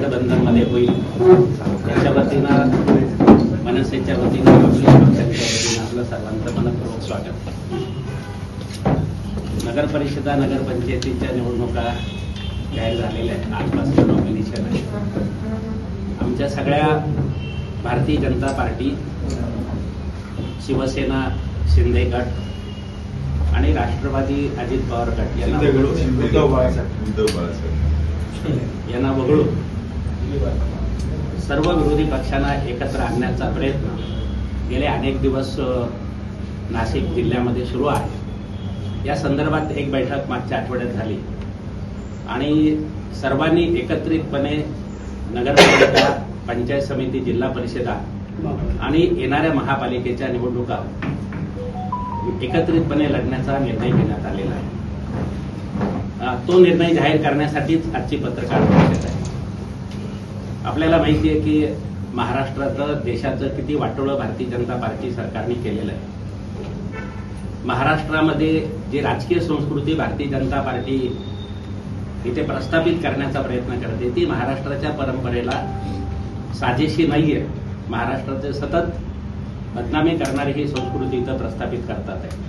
गठबंधनमध्ये होईल. त्याच्या वतीनं मनसेच्या वतीनं आपलं सर्वांचं मनपूर्वक स्वागत. नगर परिषदा नगरपंचायतीच्या निवडणुका जाहीर झालेल्या आहेत. आजपासून नॉमिनेशन आहे आमच्या सगळ्या भारतीय जनता पार्टी शिवसेना शिंदे गट आणि राष्ट्रवादी अजित पवार गट यांना यांना वगळून सर्व विरोधी पक्षांना एकत्र आणण्याचा प्रयत्न गेले अनेक दिवस नाशिक जिल्ह्यामध्ये सुरू आहे. या संदर्भात एक बैठक मागच्या आठवड्यात झाली. आणि सर्वांनी एकत्रितपणे नगरपालिका पंचायत समिती जिल्हा परिषदा आणि येणाऱ्या महापालिकेच्या निवडणुका एकत्रितपणे लढण्याचा निर्णय घेण्यात आलेला आहे. तो निर्णय जाहीर करण्यासाठीच आजची पत्रकार परिषद आहे. आपल्याला माहिती आहे की महाराष्ट्राचं देशाचं किती वाटोळं भारतीय जनता पार्टी सरकारने केलेलं आहे. महाराष्ट्रामध्ये जी राजकीय संस्कृती भारतीय जनता पार्टी इथे प्रस्थापित करण्याचा प्रयत्न करते ती महाराष्ट्राच्या परंपरेला साजेशी नाहीये. महाराष्ट्राचे सतत बदनामी करणारी ही संस्कृती इथं प्रस्थापित करतात. आहे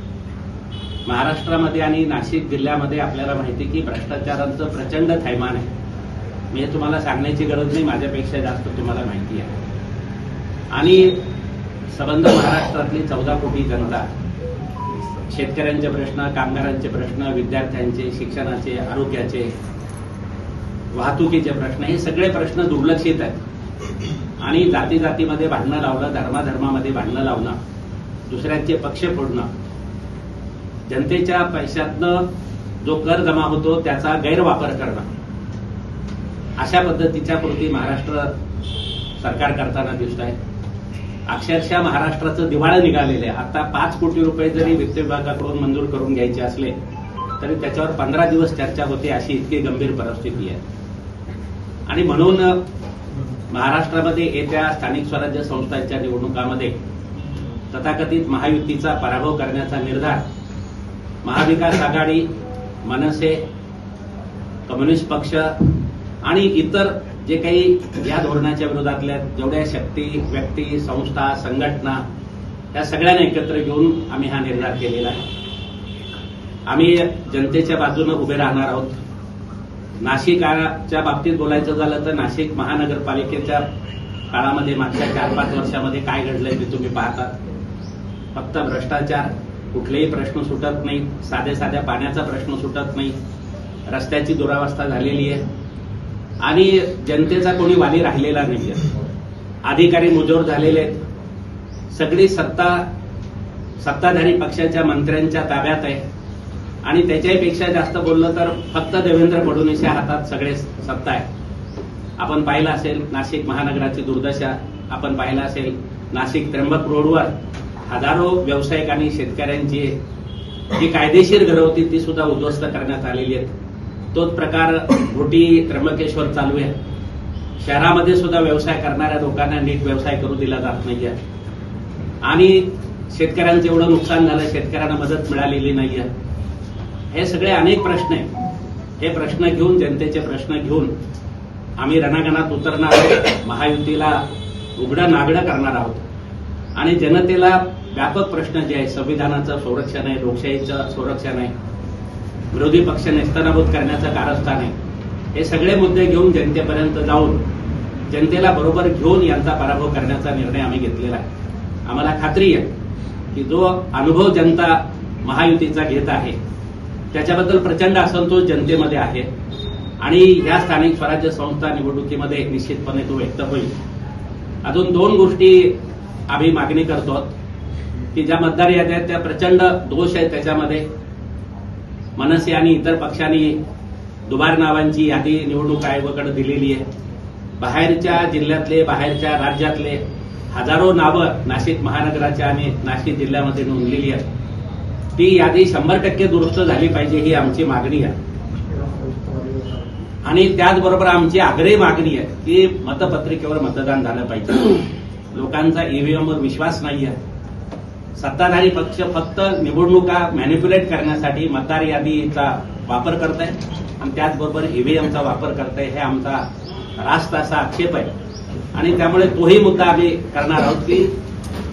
महाराष्ट्रामध्ये आणि नाशिक जिल्ह्यामध्ये आपल्याला माहिती की भ्रष्टाचारांचं प्रचंड थैमान आहे. मी हे तुम्हाला सांगण्याची गरज नाही माझ्यापेक्षा जास्त तुम्हाला माहिती आहे. आणि संबंध महाराष्ट्रातली चौदा कोटी जनता शेतकऱ्यांचे प्रश्न कामगारांचे प्रश्न विद्यार्थ्यांचे शिक्षणाचे आरोग्याचे वाहतुकीचे प्रश्न हे सगळे प्रश्न दुर्लक्षित आहेत. आणि जाती जातीमध्ये भांडणं लावणं धर्माधर्मामध्ये भांडणं लावणं दुसऱ्यांचे पक्ष फोडणं जनतेच्या पैशातनं जो कर जमा होतो त्याचा गैरवापर करणं अशा पद्धतीच्या कृती महाराष्ट्र सरकार करताना दिसत आहे. अक्षरशः महाराष्ट्राचं दिवाळं निघालेलं आहे. आता पाच कोटी रुपये जरी वित्त विभागाकडून मंजूर करून घ्यायचे असले तरी त्याच्यावर पंधरा दिवस चर्चा होते अशी इतकी गंभीर परिस्थिती आहे. आणि म्हणून महाराष्ट्रामध्ये येत्या स्थानिक स्वराज्य संस्थांच्या निवडणुकामध्ये तथाकथित महायुतीचा पराभव करण्याचा निर्धार महाविकास आघाडी मनसे कम्युनिस्ट पक्ष आणि इतर जे काही या धोरणाच्या विरोधातल्या जेवढ्या शक्ती व्यक्ती संस्था संघटना या सगळ्यांना एकत्र घेऊन आम्ही हा निर्धार केलेला आहे. आम्ही जनतेच्या बाजूनं उभे राहणार आहोत. नाशिकाच्या बाबतीत बोलायचं झालं तर नाशिक महानगरपालिकेच्या काळामध्ये मागच्या चार पाच वर्षामध्ये काय घडलंय ते तुम्ही पाहता. फक्त भ्रष्टाचार कुठलेही प्रश्न सुटत नाही साध्या साध्या पाण्याचा प्रश्न सुटत नाही. रस्त्याची दुरावस्था झालेली आहे. आणि जनतेचा कोणी वाली राहिलेला नाहीये. अधिकारी मुजोर झालेले आहेत. सगळी सत्ता सत्ताधारी पक्षाच्या मंत्र्यांच्या ताब्यात आहे. आणि त्याच्याहीपेक्षा जास्त बोललं तर फक्त देवेंद्र फडणवीसच्या हातात सगळे सत्ता आहे. आपण पाहिलं असेल नाशिक महानगराची दुर्दशा आपण पाहिलं असेल नाशिक त्र्यंबक रोडवर हजारो व्यावसायिक आणि शेतकऱ्यांची जी कायदेशीर घरं होती ती सुद्धा उद्ध्वस्त करण्यात आलेली आहेत. तोच प्रकार घोटी त्र्यंबकेश्वर चालू आहे. शहरामध्ये सुद्धा व्यवसाय करणाऱ्या लोकांना नीट व्यवसाय करू दिला जात नाही आहे आणि शेतकऱ्यांचं एवढं नुकसान झालं शेतकऱ्यांना मदत मिळालेली नाही आहे हे सगळे अनेक प्रश्न आहेत. हे प्रश्न घेऊन जनतेचे प्रश्न घेऊन आम्ही रणांगणात उतरणार आहोत. महायुतीला उघडं नागडं करणार आहोत. आणि जनतेला व्यापक प्रश्न जे आहे संविधानाचं संरक्षण आहे लोकशाहीचं संरक्षण आहे विरोधी पक्ष नेस्तनाभूत करण्याचं कारस्थान आहे. हे सगळे मुद्दे घेऊन जनतेपर्यंत जाऊन जनतेला बरोबर घेऊन यांचा पराभव करण्याचा निर्णय आम्ही घेतलेला आहे. आम्हाला खात्री आहे की जो अनुभव जनता महायुतीचा घेत आहे त्याच्याबद्दल प्रचंड असंतोष जनतेमध्ये आहे आणि या स्थानिक स्वराज्य संस्था निवडणुकीमध्ये निश्चितपणे तो व्यक्त होईल. अजून दोन गोष्टी आम्ही मागणी करतो की ज्या मतदार याद्या आहेत त्या प्रचंड दोष आहेत त्याच्यामध्ये मनसे आणि इतर पक्षांनी दुबार नावांची यादी निवडणूक आयोगाकडे दिलेली आहे. बाहेरच्या जिल्ह्यातले बाहेरच्या राज्यातले हजारो नावं नाशिक महानगराच्या आणि नाशिक जिल्ह्यामध्ये नोंदलेली आहेत. ती यादी शंभर टक्के दुरुस्त झाली पाहिजे ही आमची मागणी आहे. आणि त्याचबरोबर आमची आग्रही मागणी आहे की मतपत्रिकेवर मतदान झालं पाहिजे. लोकांचा ईव्हीएमवर विश्वास नाही आहे सत्ताधारी पक्ष फक्त निवडणुका मॅनिप्युलेट करण्यासाठी मतदार यादीचा वापर करत आहे आणि त्याचबरोबर ईव्हीएमचा वापर करत आहे हे आमचा रास्त असा आक्षेप आहे. आणि त्यामुळे तोही मुद्दा आम्ही करणार आहोत की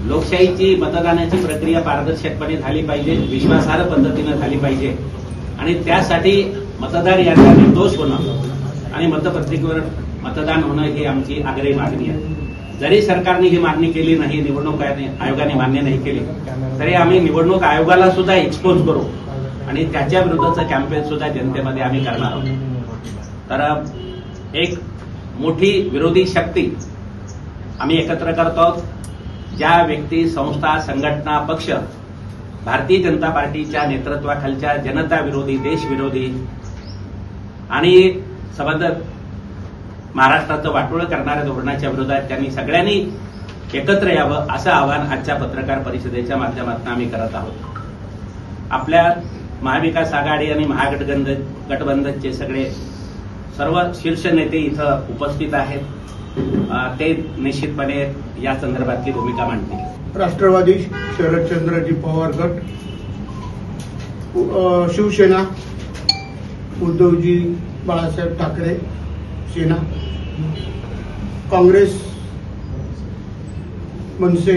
लोकशाहीची मतदानाची प्रक्रिया पारदर्शकपणे झाली पाहिजे विश्वासार्ह पद्धतीनं झाली पाहिजे. आणि त्यासाठी मतदार यांना निर्दोष होणं आणि मतपत्रिकेवर मतदान होणं ही आमची आग्रही मागणी आहे. जरी सरकारने ही मागणी केली नाही निवडणूक आयोगाने मान्य नाही केली तरी आम्ही निवडणूक आयोगाला सुद्धा एक्सपोज करू. आणि त्याच्या विरुद्धचं कॅम्पेन सुद्धा जनतेमध्ये आम्ही करणार आहोत. तर एक मोठी विरोधी शक्ती आम्ही एकत्र करतो आहोत. ज्या व्यक्ती संस्था संघटना पक्ष भारतीय जनता पार्टीच्या नेतृत्वाखालच्या जनता विरोधी देशविरोधी आणि संबंध महाराष्ट्राचं वाटोळं करणाऱ्या धोरणाच्या विरोधात त्यांनी सगळ्यांनी एकत्र यावं असं आवाहन आजच्या पत्रकार परिषदेच्या माध्यमातून आम्ही करत आहोत. आपल्या महाविकास आघाडी आणि महागठबंधन गठबंधनचे सगळे सर्व शीर्ष नेते इथं उपस्थित आहेत. ते निश्चितपणे या संदर्भातली भूमिका मांडतील. राष्ट्रवादी शरदचंद्रजी पवार गट शिवसेना उद्धवजी बाळासाहेब ठाकरे सेना काँग्रेस मनसे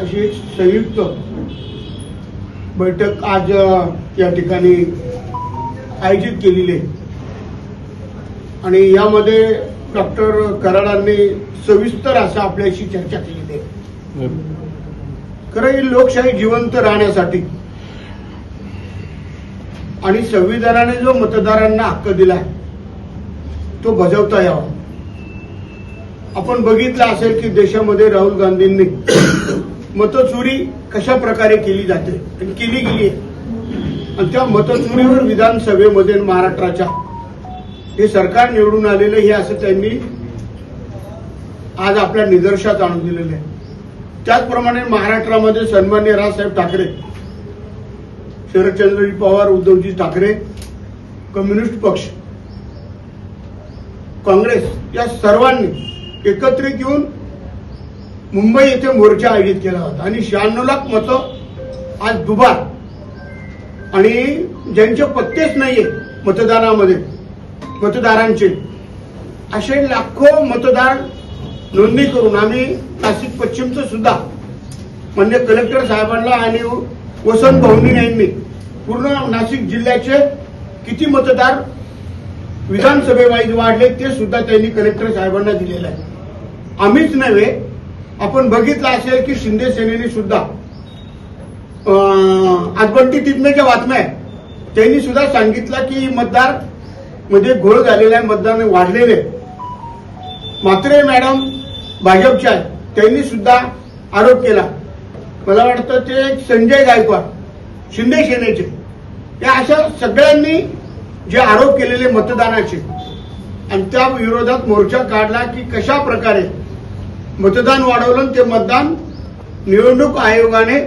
अशी एक संयुक्त बैठक आज या ठिकाणी आयोजित केलेली आहे. आणि यामध्ये डॉक्टर कराडांनी सविस्तर असं आपल्याशी चर्चा केलेली आहे. खरं ही लोकशाही जिवंत राहण्यासाठी आणि संविधानाने जो मतदारांना हक्क दिलाय तो बजावता यावा. आपण बघितलं असेल की देशामध्ये राहुल गांधींनी मतचोरी कशा प्रकारे केली जाते आणि केली गेली आहे. आणि त्या मतचोरीवर विधानसभेमध्ये महाराष्ट्राच्या हे सरकार निवडून आलेलं हे असं त्यांनी आज आपल्या निदर्शात आणून दिलेलं आहे. त्याचप्रमाणे महाराष्ट्रामध्ये सन्मान्य राजसाहेब ठाकरे शरदचंद्रजी पवार उद्धवजी ठाकरे कम्युनिस्ट पक्ष काँग्रेस या सर्वांनी एकत्रित येऊन मुंबई येथे मोर्चा आयोजित केला होता. आणि शहाण्णव लाख मतं आज दुबार. आणि ज्यांचे पत्तेच नाहीये मतदानामध्ये मतदारांचे असे लाखो मतदार नोंदणी करून आम्ही नाशिक पश्चिमचं सुद्धा म्हणजे कलेक्टर साहेबांना आणि वसंत भाऊनी यांनी पूर्ण नाशिक जिल्ह्याचे किती मतदार विधानसभेवाईज वाढले ते सुद्धा त्यांनी कलेक्टर साहेबांना दिलेलं आहे. आम्हीच नव्हे आपण बघितलं असेल की शिंदे सेनेने सुद्धा अं, आजबंटी तिथमेच्या बातम्या आहेत. त्यांनी सुद्धा सांगितलं की मतदारमध्ये घोळ झालेला आहे मतदान वाढलेले मात्र मॅडम भाजपच्या त्यांनी सुद्धा आरोप केला. मला वाटतं ते संजय गायकवाड शिंदे सेनेचे. या अशा सगळ्यांनी जे आरोप केलेले मतदानाचे आणि त्या विरोधात मोर्चा काढला की कशा प्रकारे मतदान वाढवलं ते मतदान निवडणूक आयोगाने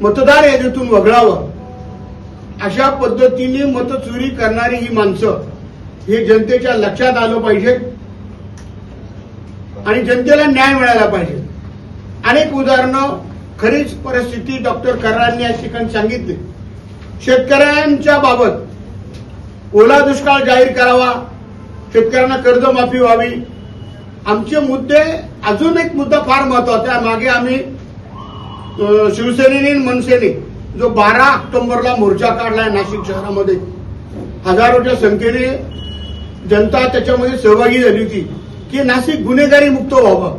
मतदार यादीतून वगळावं. अशा पद्धतीने मतचोरी करणारी ही माणसं हे जनतेच्या लक्षात आलं पाहिजे आणि जनतेला न्याय मिळाला पाहिजे. अनेक उदाहरणं खरीच परिस्थिती डॉक्टर करारांनी या ठिकाणी सांगितली. शेतकऱ्यांच्या बाबत ओला दुष्काळ जाहीर करावा शेतकऱ्यांना कर्जमाफी व्हावी आमचे मुद्दे अजून एक मुद्दा फार महत्त्वाचा आहे. मागे आम्ही शिवसेनेने मनसेने जो बारा ऑक्टोबरला मोर्चा काढलाय नाशिक शहरामध्ये हजारोच्या संख्येने जनता त्याच्यामध्ये सहभागी झाली होती की नाशिक गुन्हेगारी मुक्त व्हावं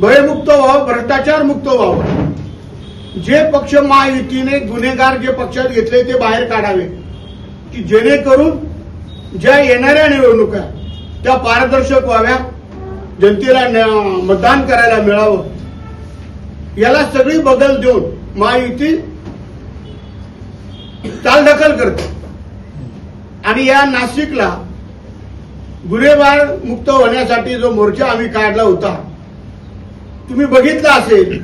भयमुक्त व्हावं भ्रष्टाचार मुक्त व्हावं. जे पक्ष महायुतीने गुन्हेगार जे पक्षात घेतले ते बाहेर काढावे की जेणेकरून ज्या येणाऱ्या निवडणुका त्या पारदर्शक व्हाव्या जनतेला मतदान करायला मिळावं. याला सगळी बदल देऊन महायुती चालढकल करते. आणि या नाशिकला गुन्हेगार मुक्त होण्यासाठी जो मोर्चा आम्ही काढला होता तुम्ही बघितलं असेल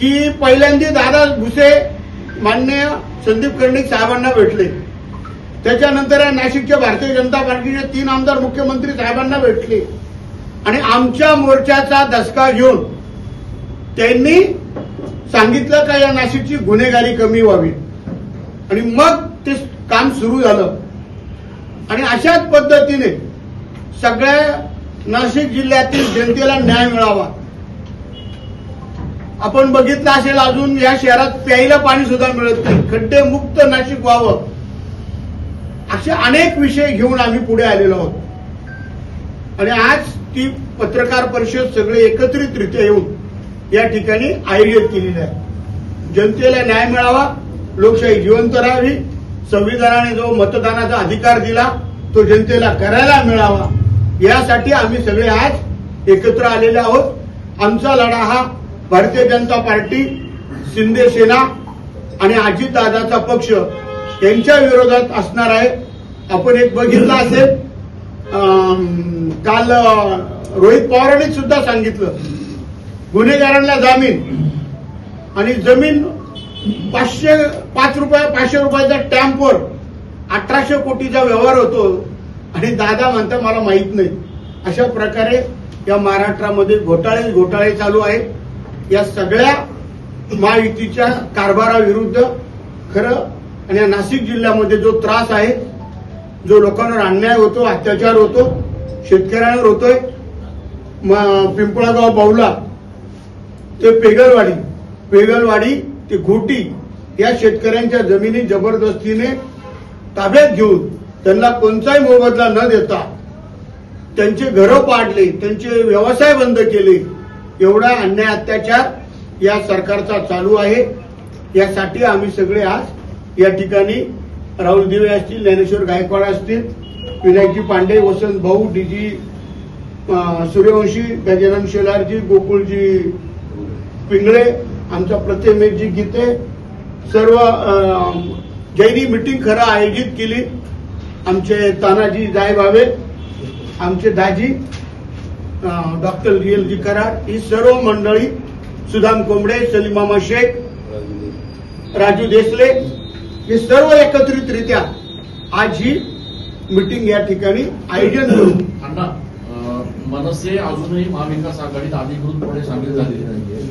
की पहिल्यांदा दादा भुसे मान्य संदीप कर्णिक साहेबांना भेटले. त्याच्यानंतर या नाशिकच्या भारतीय जनता पार्टीचे तीन आमदार मुख्यमंत्री साहेबांना भेटले. आणि आमच्या मोर्चाचा दसका घेऊन त्यांनी सांगितलं का या नाशिकची गुन्हेगारी कमी व्हावी. आणि मग ते काम सुरू झालं. आणि अशाच पद्धतीने सगळ्या नाशिक जिल्ह्यातील जनतेला न्याय मिळावा. आपण बघितलं असेल अजून या शहरात प्यायला पाणी सुद्धा मिळत नाही. खड्डे मुक्त नाशिक व्हावं. असे अनेक विषय घेऊन आम्ही पुढे आलेलो आहोत. आणि आज ती पत्रकार परिषद सगळे एकत्रितरित्या येऊन या ठिकाणी आयोजित केलेली आहे. जनतेला न्याय मिळावा लोकशाही जिवंत राहावी संविधानाने जो मतदानाचा अधिकार दिला तो जनतेला करायला मिळावा यासाठी आम्ही सगळे आज एकत्र आलेले आहोत. आमचा लढा हा भारतीय जनता पार्टी शिंदे सेना आणि अजितदादाचा पक्ष त्यांच्या विरोधात असणार आहे. आपण एक बघितलं असेल. काल रोहित पवारांनी सुद्धा सांगितलं. गुन्हेगारांना जामीन आणि जमीन पाचशे पाच रुपये पाचशे रुपयाच्या टॅम्पवर अठराशे कोटीचा व्यवहार होतो. आणि दादा म्हणता मला माहीत नाही. अशा प्रकारे या महाराष्ट्रामध्ये घोटाळे घोटाळे चालू आहेत. या सगळ्या महायुतीच्या कारभाराविरुद्ध खरं आणि या नाशिक जिल्ह्यामध्ये जो त्रास आहे जो लोकांवर अन्याय होतो अत्याचार होतो शेतकऱ्यांवर होतोय पिंपळागाव बावला ते पेगलवाडी पेगलवाडी ते घोटी या शेतकऱ्यांच्या जमिनी जबरदस्तीने ताब्यात घेऊन त्यांना कोणताही मोबदला न देता त्यांचे घरं पाडले त्यांचे व्यवसाय बंद केले एवढा अन्याय अत्याचार या सरकारचा चालू आहे. यासाठी आम्ही सगळे आज या ठिकाणी राहुल दिवे असतील ज्ञानेश्वर गायकवाड असतील विनायकजी पांडे वसंत भाऊ डीजी सूर्यवंशी गजानन शेलारजी गोकुळजी पिंगळे आमचा प्रतिमेजी गीते सर्व जैनी ज्यांनी मिटिंग खरं आयोजित केली आमचे तानाजी जायभावे आमचे दाजी डॉक्टर रियलजी कराड ही सर्व मंडळी सुदाम कोंबडे सलीमामा शेख राजू देसले हे सर्व एकत्रितरित्या आज ही मिटिंग या ठिकाणी आयोजन करून अण्णा मनसे अजूनही महाविकास आघाडीत अधिकृतपणे सामील झालेली नाहीये.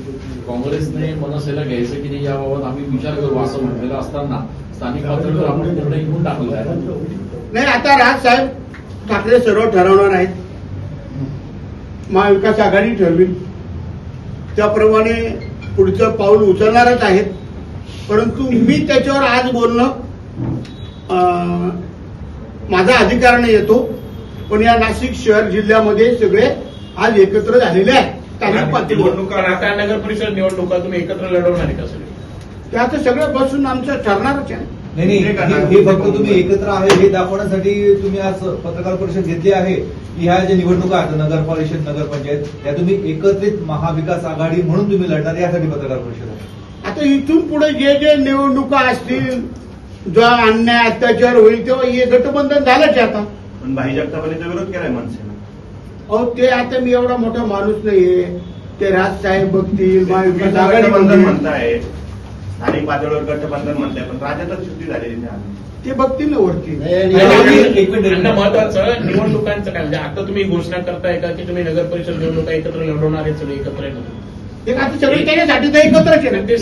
काँग्रेसने मनसेला घ्यायचं की नाही याबाबत आम्ही विचार करू असं म्हटलेलं असताना स्थानिक पातळीवर आपण निर्णय घेऊन टाकलेला आहे. नाही आता राज साहेब ठाकरे सर्व ठरवणार आहेत. महाविकास आघाडी ठरवी त्याप्रमाणे पुढचं पाऊल उचलणारच आहेत. परंतु मी त्याच्यावर आज बोलणं अं, माझा अधिकार नाही येतो पण या नाशिक शहर जिल्ह्यामध्ये सगळे आज एकत्र झालेले आहेत. निवडणुका नगर परिषद निवडणुका तुम्ही एकत्र लढवणार आहे का सगळे? ते आता सगळं बसून आमचं ठरणारच आहे. नाही नाही हे- फक्त तुम्ही एकत्र आहे हे दाखवण्यासाठी तुम्ही आज पत्रकार परिषद घेतली आहे. की ह्या ज्या निवडणुका आहेत नगर परिषद नगरपंचायत त्या तुम्ही एकत्रित महाविकास आघाडी म्हणून तुम्ही लढणार यासाठी पत्रकार परिषद आहे. आता इथून पुढे जे जे निवडणुका असतील जो अन्याय अत्याचार होईल तेव्हा हे गटबंधन झालंच आता. पण भाई जगतापाने विरोध केलाय मनसेला अहो ते आता मी एवढा मोठा माणूस नाहीये. ते राजसाहेब बघतील महाविकास आघाडी गठबंधन बघतील. म्हणताय. स्थानिक पातळीवर गठबंधन म्हणताय पण राज्यातच शुद्धी झालेली नाही ते बघतील ना वरती. एक मिनिट. अण्णा महत्वाचं निवडणुकांचं काय? म्हणजे आता तुम्ही घोषणा करताय का की तुम्ही नगर परिषद निवडणुका एकत्र लढवणार आहे सगळे एकत्र? ते आता सगळे त्याच्यासाठी तर ते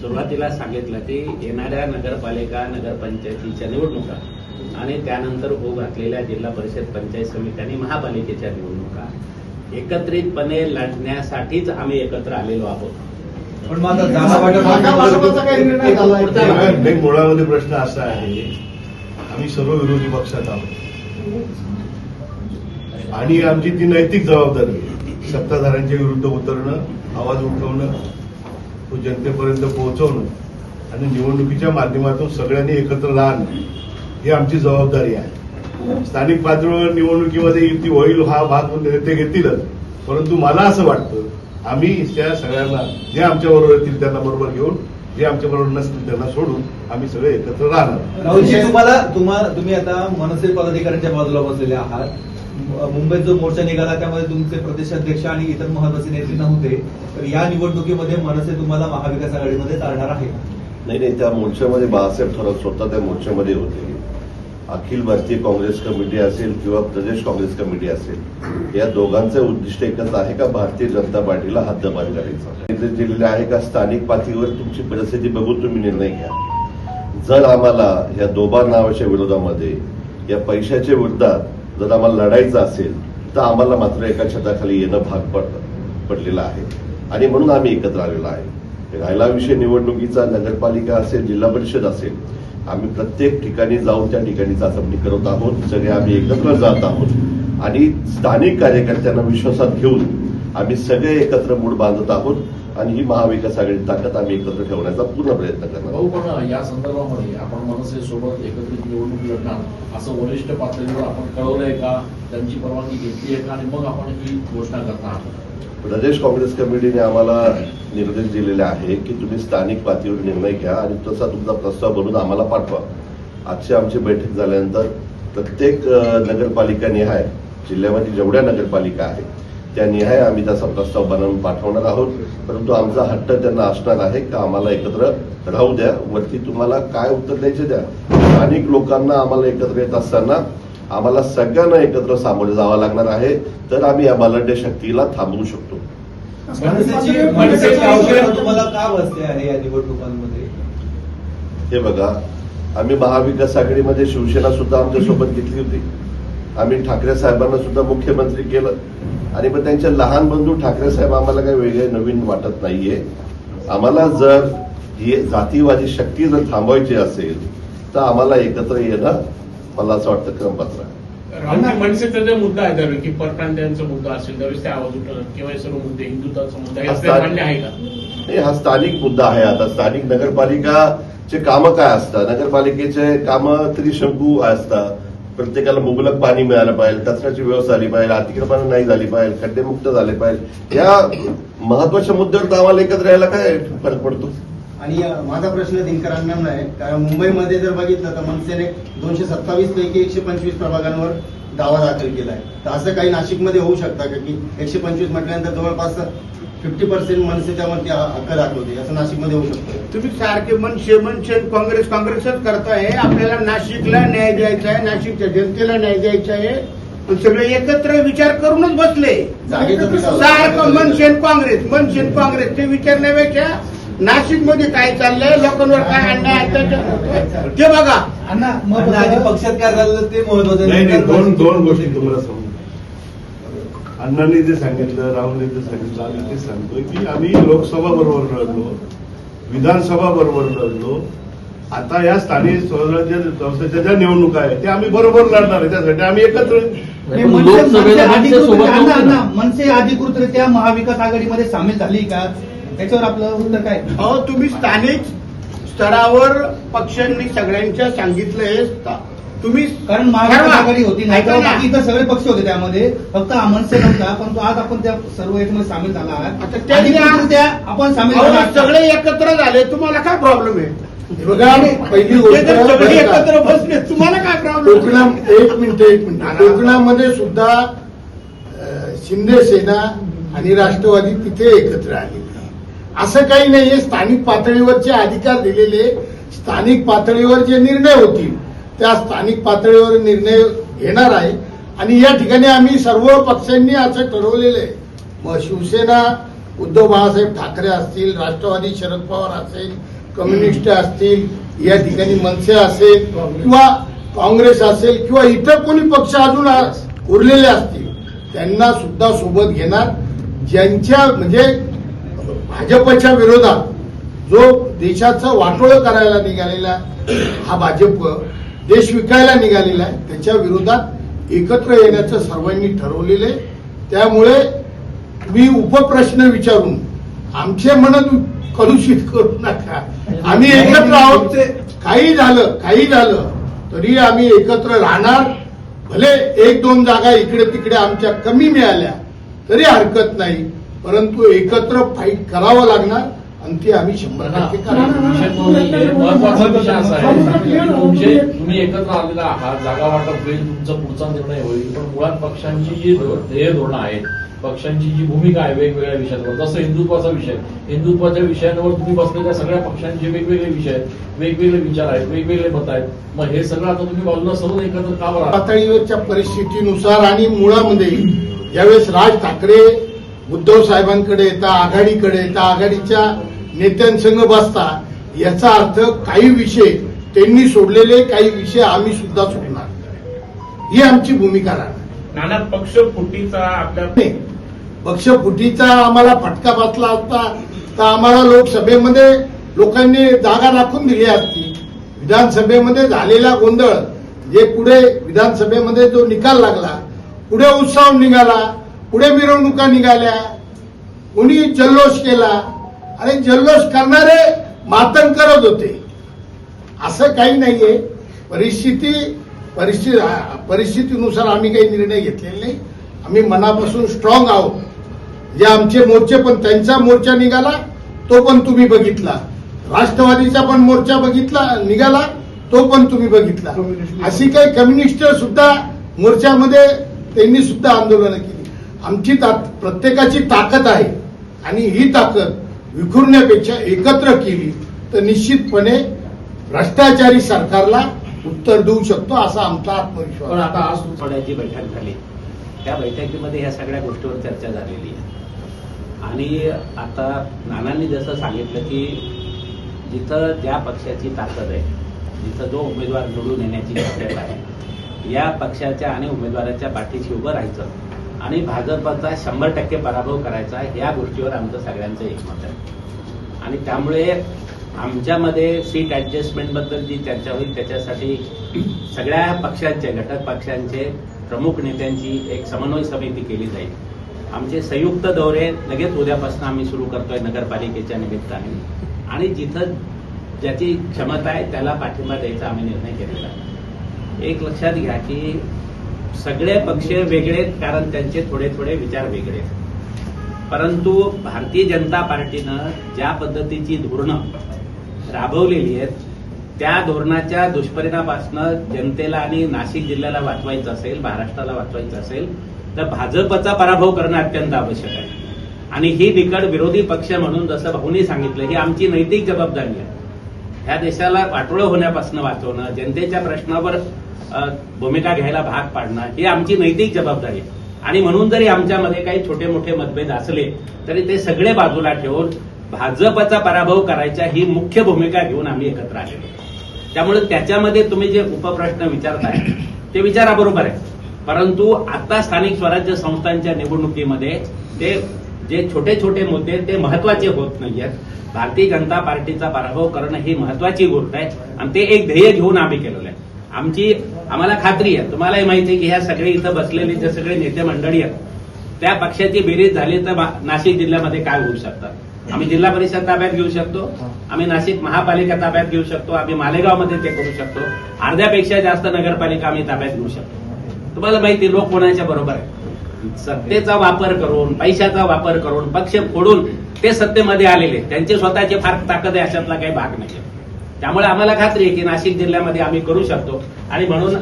सुरुवातीला सांगितलं की येणाऱ्या नगरपालिका नगरपंचायतीच्या निवडणुका आणि त्यानंतर होऊ घातलेल्या जिल्हा परिषद पंचायत समिती आणि महापालिकेच्या निवडणुका एकत्रितपणे लढण्यासाठीच आम्ही एकत्र आलेलो आहोत. पण मुळामध्ये प्रश्न असा आहे आम्ही सर्व विरोधी पक्षात आहोत. आणि आमची ती नैतिक जबाबदारी. आहे सत्ताधाऱ्यांच्या विरुद्ध उतरणं आवाज उठवणं तो जनतेपर्यंत पोहोचवणं आणि निवडणुकीच्या माध्यमातून सगळ्यांनी एकत्र राहणं ही आमची जबाबदारी आहे. स्थानिक पातळीवर निवडणुकीमध्ये युती होईल हा भाग नेते घेतीलच. परंतु मला असं वाटतं आम्ही त्या सगळ्यांना जे आमच्या बरोबर येतील त्यांना बरोबर घेऊन जे आमच्या बरोबर नसतील त्यांना सोडून आम्ही सगळे एकत्र राहणार. तुम्हाला तुम्हाला तुम्ही आता मनसे पदाधिकाऱ्यांच्या बाजूला बसलेले आहात. मुंबईत जो मोर्चा निघाला त्यामध्ये तुमचे प्रदेशाध्यक्ष आणि इतर महत्त्वाचे नेते नव्हते तर या निवडणुकीमध्ये मनसे तुम्हाला महाविकास आघाडीमध्ये चालणार आहे. नाही नाही त्या मोर्चामध्ये बाळासाहेब थोरात स्वतः त्या मोर्चामध्ये होते. अखिल भारतीय काँग्रेस कमिटी असेल किंवा प्रदेश काँग्रेस कमिटी असेल या दोघांचं उद्दिष्ट एकच आहे का भारतीय जनता पार्टीला हद्दपार करायचा? दिलेलं आहे का स्थानिक पातळीवर तुमची परिस्थिती बघून तुम्ही निर्णय घ्या. जर आम्हाला या दोबा नावाच्या विरोधामध्ये या पैशाच्या विरोधात जर आम्हाला लढायचं असेल तर आम्हाला मात्र एका छताखाली येणं भाग पड पडलेलं आहे. आणि म्हणून आम्ही एकत्र आलेलो आहे. राहिला विषय निवडणुकीचा नगरपालिका असेल जिल्हा परिषद असेल आम्ही प्रत्येक ठिकाणी जाऊन त्या ठिकाणी चाचपणी करत आहोत सगळे आम्ही एकत्र जात आहोत. आणि स्थानिक कार्यकर्त्यांना विश्वासात घेऊन आम्ही सगळे एकत्र मूड बांधत आहोत. आणि ही महाविकास आघाडी ताकद आम्ही एकत्र ठेवण्याचा पूर्ण प्रयत्न करणार भाऊ आहोत. पण या संदर्भामध्ये आपण मनसेसोबत एकत्रित निवडणूक लढणार असं वरिष्ठ पातळीवर आपण कळवलंय का? त्यांची परवानगी घेतली आहे का? आणि मग आपण ही घोषणा करणार प्रदेश काँग्रेस कमिटीने आम्हाला निर्देश दिलेले आहे की तुम्ही स्थानिक पातळीवर निर्णय घ्या आणि तसा तुमचा प्रस्ताव बनवून आम्हाला पाठवा. आजची आमची बैठक झाल्यानंतर प्रत्येक नगरपालिका निहाय जिल्ह्यामध्ये जेवढ्या नगरपालिका आहेत त्या निहाय आम्ही तसा प्रस्ताव बनवून पाठवणार आहोत. परंतु आमचा हट्ट त्यांना असणार आहे का आम्हाला एकत्र राहू द्या. वरती तुम्हाला काय उत्तर द्यायचे द्या. स्थानिक लोकांना आम्हाला एकत्र येत असताना आम्हाला सगळ्यांना एकत्र सामोरे जावं लागणार आहे. तर आम्ही या बलाढ्य शक्तीला थांबवू शकतो. मनसेची मनसेची आवश्यकता तुम्हाला का बसते आहे या निवडणुकांमध्ये? हे बघा आम्ही महाविकास आघाडीमध्ये शिवसेना सुद्धा आमच्यासोबत घेतली होती. आम्ही ठाकरे साहेबांना सुद्धा मुख्यमंत्री केलं. आणि मग त्यांचे लहान बंधू ठाकरे साहेब आम्हाला काही वेगळे नवीन वाटत नाहीये. आम्हाला जर ही जातीवादी शक्ती जर थांबवायची असेल तर आम्हाला एकत्र येणं मला असं वाटतं क्रमपात्र आहे. राहुल मनसेचा जो मुद्दा आहे त्यावेळी की परप्रांतीयांचा मुद्दा असेल त्यावेळेस ते आवाज उठवतात किंवा हे सर्व मुद्दे हिंदुत्वाचा मुद्दा असतात. मान्य आहे का? नाही स्थानिक मुद्दा आहे आता. स्थानिक नगरपालिकाचे कामं काय असतात? नगरपालिकेचे कामं त्रिशंकू असतात. प्रत्येकाला मुबलक पाणी मिळालं पाहिजे कचऱ्याची व्यवस्था झाली पाहिजे अतिक्रमण नाही झाली पाहिजे खड्डेमुक्त झाले पाहिजे. या महत्त्वाच्या मुद्द्यावर तर आम्हाला एकत्र यायला काय फरक पडतो? आणि माझा प्रश्न दिनकरांना आहे. कारण मुंबईमध्ये जर बघितलं तर मनसेने दोनशे सत्तावीस पैकी एकशे पंचवीस प्रभागांवर दावा दाखल केला आहे तर असं काही नाशिकमध्ये होऊ शकतं का की एकशे पंचवीस म्हटल्यानंतर जवळपास फिफ्टी पर्सेंट वरती ह- हक्क दाखवते असं नाशिकमध्ये होऊ शकतं. तुम्ही सारखे मनसे मनसे काँग्रेस काँग्रेसच करताय आपल्याला नाशिकला न्याय द्यायचा आहे नाशिकच्या जनतेला न्याय द्यायचा आहे पण सगळे एकत्र विचार करूनच बसले. सारखं मनसेन काँग्रेस मनसेन काँग्रेस ते विचारण्यापेक्षा नाशिकमध्ये काय चाललंय लोकांवर काय अन्याय अत्याचार ते बघा. पक्षात काय झालं ते महत्वाचं दोन दोन गोष्टी तुम्हाला सांगू अण्णांनी जे सांगितलं राहुलने जे सांगितलं आम्ही ते सांगतोय की आम्ही लोकसभा बरोबर लढलो विधानसभा बरोबर लढलो. आता या स्थानिक स्वराज्य संस्थेच्या ज्या निवडणुका आहेत त्या आम्ही बरोबर लढणार आहे. त्यासाठी आम्ही एकत्र नाही, मनसे- मनसे अधिकृतरित्या महाविकास आघाडीमध्ये सामील झाली का? त्याच्यावर आपलं उत्तर काय? अहो तुम्ही स्थानिक स्तरावर पक्षांनी सगळ्यांच्या सांगितलं हे तुम्ही कारण. आघाडी होती नाही तर इतर सगळे पक्ष होते त्यामध्ये. फक्त हा मनसे नव्हता परंतु आज आपण त्या सर्व याच्यामध्ये सामील झाला आहात. त्या- आपण सामील झाला. सगळे एकत्र झाले तुम्हाला काय प्रॉब्लेम आहे? बघा पहिली गोष्ट सगळे? एकत्र बसले तुम्हाला काय प्रॉब्लेम कोकणा एक मिनिट एक मिनिट. कोकणामध्ये सुद्धा शिंदे सेना आणि राष्ट्रवादी तिथे एकत्र आहे असं काही नाहीये स्थानिक पातळीवरचे अधिकार दिलेले स्थानिक पातळीवर जे निर्णय होतील त्या स्थानिक पातळीवर निर्णय घेणार आहे. आणि या ठिकाणी आम्ही सर्व पक्षांनी असं ठरवलेलं आहे. मग शिवसेना उद्धव बाळासाहेब ठाकरे असतील राष्ट्रवादी शरद पवार असेल कम्युनिस्ट असतील या ठिकाणी मनसे असेल किंवा काँग्रेस असेल किंवा इतर कोणी पक्ष अजून उरलेले असतील त्यांना सुद्धा सोबत घेणार. ज्यांच्या म्हणजे भाजपच्या विरोधात जो देशाचं वाटोळं करायला निघालेला हा भाजप देश विकायला निघालेला आहे. त्याच्या विरोधात एकत्र येण्याचं सर्वांनी ठरवलेलं आहे. त्यामुळे तुम्ही उपप्रश्न विचारून आमचे मन कलुषित करू नका. आम्ही एकत्र आहोत काही झालं काही झालं तरी आम्ही एकत्र राहणार. भले एक दोन जागा इकडे तिकडे आमच्या कमी मिळाल्या तरी हरकत नाही. परंतु एकत्र फाईट करावं लागणार. आणि ते आम्ही शंभर टक्के करणार विषय तो नाहीये. महत्त्वाचा विषय असा आहे. की तुमचे तुम्ही एकत्र आलेला आहात जागा वाटप होईल तुमचा पुढचा निर्णय होईल पण मुळात पक्षांची जी धो- ध्येय धोरणं आहेत पक्षांची जी भूमिका आहे वेगवेगळ्या विषयांवर जसं हिंदुत्वाचा विषय हिंदुत्वाच्या विषयांवर तुम्ही बसलेल्या सगळ्या पक्षांचे वेगवेगळे विषय आहेत वेगवेगळे विचार आहेत वेगवेगळे मत आहेत. मग हे सगळं आता तुम्ही बाजूला सरून एकत्र का बरं आहात? पातळीवरच्या परिस्थितीनुसार आणि मुळामध्ये यावेळेस राज ठाकरे उद्धव साहेबांकडे येता आघाडीकडे येता आघाडीच्या नेत्यांसंग बसता याचा अर्थ काही विषय त्यांनी सोडलेले काही विषय आम्ही सुद्धा सोडणार. ही आमची भूमिका राहणार नाना पक्ष फुटीचा आपल्या नाही. पक्षफुटीचा आम्हाला फटका बसला असता तर आम्हाला लोकसभेमध्ये लोकांनी जागा राखून दिली असती विधानसभेमध्ये झालेला गोंधळ जे पुढे विधानसभेमध्ये जो निकाल लागला पुढे उत्सव निघाला पुढे मिरवणुका निघाल्या कोणी जल्लोष केला आणि जल्लोष करणारे मातंग करत होते. असं काही नाहीये. परिस्थिती परिस्थिती परिस्थितीनुसार आम्ही काही निर्णय घेतलेले नाही. आम्ही मनापासून स्ट्रॉंग आहोत. जे आमचे मोर्चे पण त्यांचा मोर्चा निघाला तो पण तुम्ही बघितला. राष्ट्रवादीचा पण मोर्चा बघितला निघाला तो पण तुम्ही बघितला. अशी काही कम्युनिस्ट सुद्धा मोर्चामध्ये त्यांनी सुद्धा आंदोलनं केली. आमची ता- प्रत्येकाची ताकद आहे. आणि ही ताकद विखुरण्यापेक्षा एकत्र केली तर निश्चितपणे भ्रष्टाचारी सरकारला उत्तर देऊ शकतो असा आमचा आत्मविश्वास. पण आता आज तुमचं बैठक झाली त्या बैठकीमध्ये ह्या सगळ्या गोष्टीवर चर्चा झालेली आहे. आणि आता नानांनी जसं सांगितलं की जिथं ज्या पक्षाची ताकद आहे जिथं जो उमेदवार निवडून येण्याची ताकद आहे या पक्षाच्या आणि उमेदवाराच्या पाठीशी उभं राहायचं आणि भाजपचा शंभर टक्के पराभव करायचा या गोष्टीवर आमचं सगळ्यांचं एकमत आहे. आणि त्यामुळे आमच्यामध्ये सीट ऍडजस्टमेंटबद्दल जी चर्चा होईल त्याच्यासाठी सगळ्या पक्षांचे घटक पक्षांचे प्रमुख नेत्यांची एक समन्वय समिती केली जाईल. आमचे संयुक्त दौरे लगेच उद्यापासून आम्ही सुरू करतोय नगरपालिकेच्या निमित्ताने. आणि जिथं ज्याची क्षमता आहे त्याला पाठिंबा द्यायचा आम्ही निर्णय केलेला आहे. एक लक्षात घ्या की सगळे पक्ष वेगळे कारण त्यांचे थोडे थोडे विचार वेगळे परंतु भारतीय जनता पार्टीनं ज्या पद्धतीची धोरणं राबवलेली आहेत त्या धोरणाच्या दुष्परिणामापासून जनतेला आणि नाशिक जिल्ह्याला वाचवायचं असेल महाराष्ट्राला वाचवायचं असेल तर भाजपचा पराभव करणं अत्यंत आवश्यक आहे. आणि ही निकड विरोधी पक्ष म्हणून जसं भाऊनी सांगितलं ही आमची नैतिक जबाबदारी आहे. ह्या देशाला वाटोळं होण्यापासून वाचवणं जनतेच्या प्रश्नावर भूमिका घ्यायला भाग पाडणं ही आमची नैतिक जबाबदारी. आहे आणि म्हणून जरी आमच्यामध्ये काही छोटे मोठे मतभेद असले तरी ते सगळे बाजूला ठेवून भाजपचा पराभव करायचा ही मुख्य भूमिका घेऊन आम्ही एकत्र आलेलो. त्यामुळे त्याच्यामध्ये तुम्ही जे उपप्रश्न विचारताय ते विचारा बरोबर आहे. परंतु आता स्थानिक स्वराज्य संस्थांच्या निवडणुकीमध्ये ते जे छोटे छोटे मुद्दे आहेत, ते महत्त्वाचे होत नाहीयेत. भारतीय जनता पार्टीचा पराभव करणं ही महत्वाची गोष्ट आहे आणि ते एक ध्येय घेऊन आम्ही केलेलं आहे. आमची आम्हाला खात्री आहे. तुम्हालाही माहिती आहे की ह्या सगळे इथं बसलेले जे सगळे नेते मंडळी आहेत त्या पक्षाची बेरीज झाली तर नाशिक जिल्ह्यामध्ये काय होऊ शकतात आम्ही जिल्हा परिषद ताब्यात घेऊ शकतो आम्ही नाशिक महापालिका ताब्यात घेऊ शकतो आम्ही मालेगावमध्ये ते करू शकतो. अर्ध्यापेक्षा जास्त नगरपालिका आम्ही ताब्यात घेऊ शकतो. तुम्हाला माहिती लोक कोणाच्या बरोबर आहे सत्तेचा वापर करून पैशाचा वापर करून पक्ष फोडून ते सत्तेमध्ये आलेले त्यांचे स्वतःचे फार ताकद आहे अशातला काही भाग नाही त्यामुळे आम्हाला खात्री आहे की नाशिक जिल्ह्यामध्ये आम्ही करू शकतो. आणि म्हणून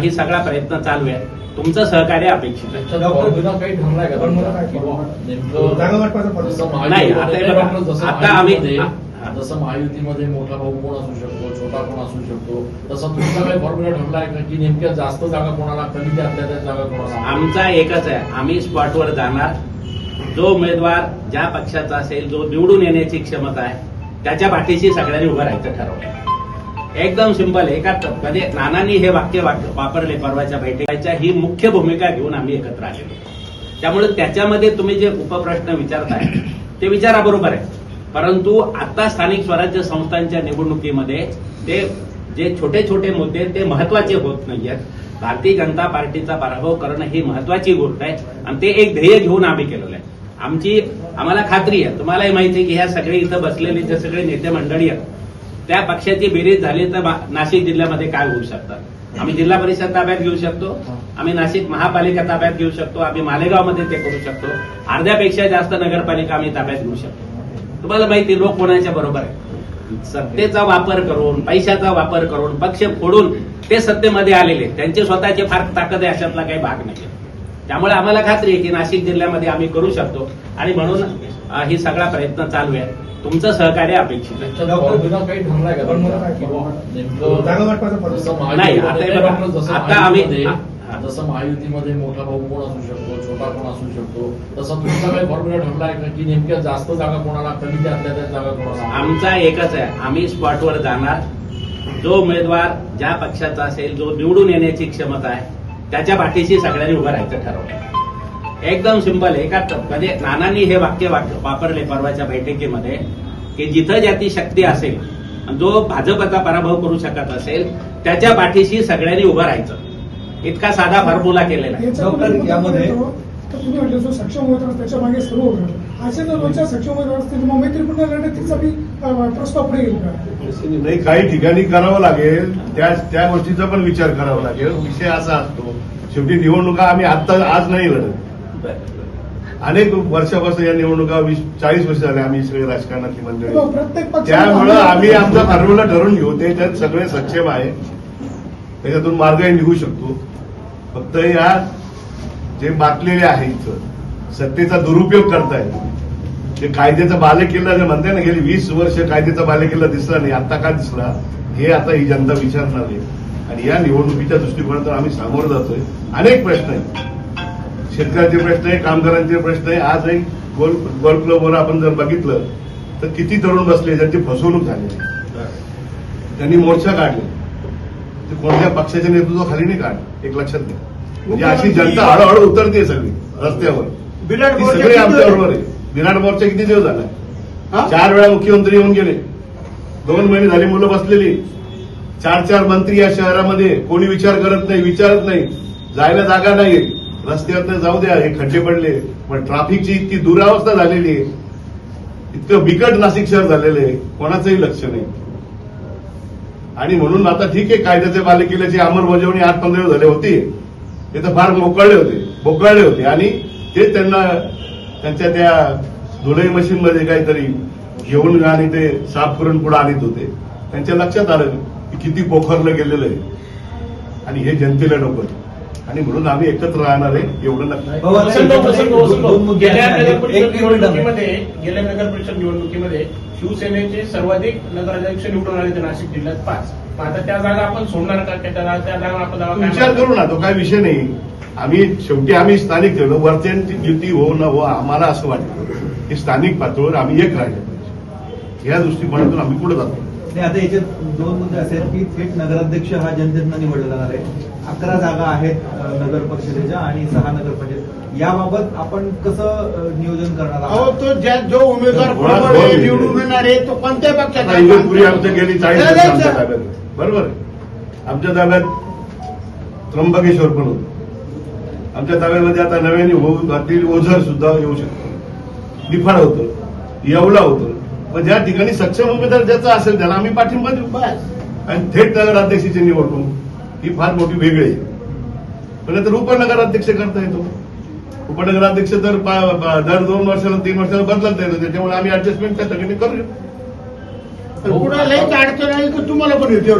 ही सगळा प्रयत्न चालू आहे. तुमचं सहकार्य अपेक्षित आहे. जसं नाही, आता हे आम्ही- हा. जसं महायुतीमध्ये मोठा भाऊ कोण असू शकतो छोटा कोण असू शकतो तसं तुमचा काही फॉर्म्युला ठरलाय का की नेमक्या जास्त जागा कोणाला कमी त्यातल्या त्या जागा कोणाला? आमचा एकच आहे. आम्ही स्पॉटवर जाणार. जो उमेदवार ज्या पक्षाचा असेल जो निवडून येण्याची क्षमता आहे त्याच्या पाठीशी सगळ्यांनी उभं राहायचं ठरवलंय. एकदम सिंपल एका म्हणजे नानांनी हे वाक्य वापरले परवाच्या बैठकीच्या ही मुख्य भूमिका घेऊन आम्ही एकत्र आलेलो. त्यामुळे त्याच्यामध्ये तुम्ही जे उपप्रश्न विचारताय ते विचारा बरोबर आहे. परंतु आता स्थानिक स्वराज्य संस्थांच्या निवडणुकीमध्ये ते जे छोटे छोटे मुद्दे ते महत्त्वाचे होत नाहीयेत. भारतीय जनता पार्टीचा पराभव करणं ही महत्वाची गोष्ट आहे आणि ते एक ध्येय घेऊन आम्ही केलेलं आहे. आमची आम्हाला खात्री आहे. तुम्हालाही माहिती आहे की ह्या सगळे इथं बसलेले जे सगळे नेते मंडळी आहेत त्या पक्षाची बेरीज झाली तर नाशिक जिल्ह्यामध्ये काय होऊ शकतात आम्ही जिल्हा परिषद ताब्यात घेऊ शकतो. आम्ही नाशिक महापालिका ताब्यात घेऊ शकतो. आम्ही मालेगावमध्ये ते करू शकतो. अर्ध्यापेक्षा जास्त नगरपालिका आम्ही ताब्यात घेऊ शकतो. तुम्हाला माहिती लोक कोणाच्या बरोबर आहे सत्तेचा वापर करून पैशाचा वापर करून पक्ष फोडून ते सत्तेमध्ये आलेले त्यांचे स्वतःचे फार ताकद आहे अशातला काही भाग नाही त्यामुळे आम्हाला खात्री आहे की नाशिक जिल्ह्यामध्ये आम्ही करू शकतो. आणि म्हणून ही सगळा प्रयत्न चालू आहे. तुमचं सहकार्य अपेक्षित आहे. जसं नाही, आता महायुतीमध्ये मोठा भाऊ कोण असू शकतो छोटा कोण असू शकतो तसं तुमचा काही फॉर्म्युला ठरलाय का? की नेमक्या जास्त जागा कोणाला कमी त्यातल्या त्या जागा कोणाला आमचा एकच आहे. आम्ही स्पॉटवर जाणार. जो उमेदवार ज्या पक्षाचा असेल जो निवडून येण्याची क्षमता आहे त्याच्या पाठीशी सगळ्यांनी उभं राहायचं ठरवलं. एकदम सिंपल आहे का म्हणजे नानांनी हे वाक्य वाक- वापरले परवाच्या बैठकीमध्ये की जिथं ज्याची शक्ती असेल जो भाजपचा पराभव करू शकत असेल त्याच्या पाठीशी सगळ्यांनी उभं राहायचं. इतका साधा फॉर्म्युला केलेला आहे. डॉक्टर, यामध्ये- सक्षम उमेदवार त्याच्यामागे सर्व जर उमेदवार असतील मग मैत्रीपूर्ण पुढे येईल का? नाही काही ठिकाणी करावं लागेल. त्या त्या गोष्टीचा पण विचार करावा लागेल. विषय असा असतो. शेवटी निवडणुका आम्ही आता आज नाही लढत. अनेक वर्षापासून या निवडणुका वीस चाळीस वर्ष झाले आम्ही सगळे राजकारणातली मंडळी. हो, त्यामुळं आम्ही आमचा फॉर्म्युला ठरवून घेऊ. त्याच्यात सगळे सक्षम आहे. त्याच्यातून मार्गही निघू शकतो. फक्त या जे बातलेले आहे इथं सत्तेचा दुरुपयोग करतायत. जे कायद्याचा बालेकिल्ला जे म्हणते ना गेली वीस वर्ष कायद्याचा बालेकिल्ला दिसला नाही आता का दिसला? हे आता ही जनता विचारणार आहे. आणि या निवडणुकीच्या दृष्टिकोनातून आम्ही सामोरं जातोय. अनेक प्रश्न आहेत. शेतकऱ्यांचे प्रश्न आहे कामगारांचे प्रश्न आहे. आज एक गोल गोल्फ क्लबवर आपण जर बघितलं तर किती तरुण बसले ज्यांची फसवणूक झाली. त्यांनी मोर्चा काढले. ते कोणत्या पक्षाच्या नेतृत्वाखाली नाही काढ एक लक्षात घ्या. म्हणजे अशी जनता हळूहळू उतरते सगळी रस्त्यावर. ती सगळी किती आमच्या वेळ? बरोबर आहे. विराट मोर्चा किती दिवस झाला? चार वेळा मुख्यमंत्री येऊन गेले. दोन महिने झाली मुलं बसलेली. चार चार मंत्री या शहरामध्ये कोणी विचार करत नाही विचारत नाही. जायला जागा नाही रस्त्यावर जाऊ द्या हे खड्डे पडले. पण ट्रॅफिकची इतकी दुरावस्था झालेली आहे. इतकं बिकट नाशिक शहर झालेलं आहे. कोणाचंही लक्ष नाही. आणि म्हणून आता ठीक आहे कायद्याच्या बालेकिल्ल्याची अंमलबजावणी आठ पंधरा दिवस झाले होती ते तर फार मोकळले होते बोकळले होते. आणि ते त्यांना त्यांच्या त्या धुलाई मशीन मध्ये काहीतरी घेऊन आणि ते साफ करून पुढे आणत होते त्यांच्या लक्षात आलं की किती पोखरलं गेलेलं आहे आणि हे जनतेला नको आहे. आणि म्हणून आम्ही एकत्र राहणार आहे एवढं दोन मुद्दे गेल्या. नगर परिषद. निवडणुकीमध्ये शिवसेनेचे सर्वाधिक नगराध्यक्ष निवडून आले ते नाशिक जिल्ह्यात पाच. आता त्या जागा आपण सोडणार का? त्या जागा त्या जागा आपण विचार करू ना तो काय विषय नाही. आम्ही शेवटी आम्ही स्थानिक ठेवलं. वरच्यांची युती हो न हो आम्हाला असं वाटतं की स्थानिक पातळीवर आम्ही एक राहिलं. पाहिजे या दृष्टिकोनातून आम्ही पुढे जातो. आता याच्यात दोन मुद्दे असे आहेत की थेट नगराध्यक्ष हा जनतेनं निवडला जाणार आहे. अकरा जागा आहेत नगर परिषदेच्या आणि सहा नगर परिषद. याबाबत आपण कसं नियोजन करणार अहो आहात तो ज्या जो उमेदवार बरोबर आहे, निवडून येणार आहे तो कोणत्या पक्षाचा आता इगतपुरी आमच्या गेली चाळीस वर्ष नाही, आमच्या नाही, ताब्यात. बरोबर आहे. आमच्या ताब्यात त्र्यंबकेश्वर पण होतं. आमच्या ताब्यामध्ये आता नव्याने होऊन घातलेली ओझर सुद्धा येऊ शकतो. निफाड होतं. येवला होतं. पण ज्या ठिकाणी सक्षम उमेदवार ज्याचा असेल त्याला आम्ही पाठिंबा देऊ आणि थेट नगराध्यक्षाची निवडणूक ही फार मोठी वेगळी आहे. पण तर उपनगराध्यक्ष करता येतो. उपनगराध्यक्ष पा- दर दोन वर्षाला तीन वर्षाला बदलता येतो. त्याच्यामुळे आम्ही ऍडजस्टमेंट त्या ठिकाणी करूया पुढे लईच अडचण आहे की तुम्हाला पण येते.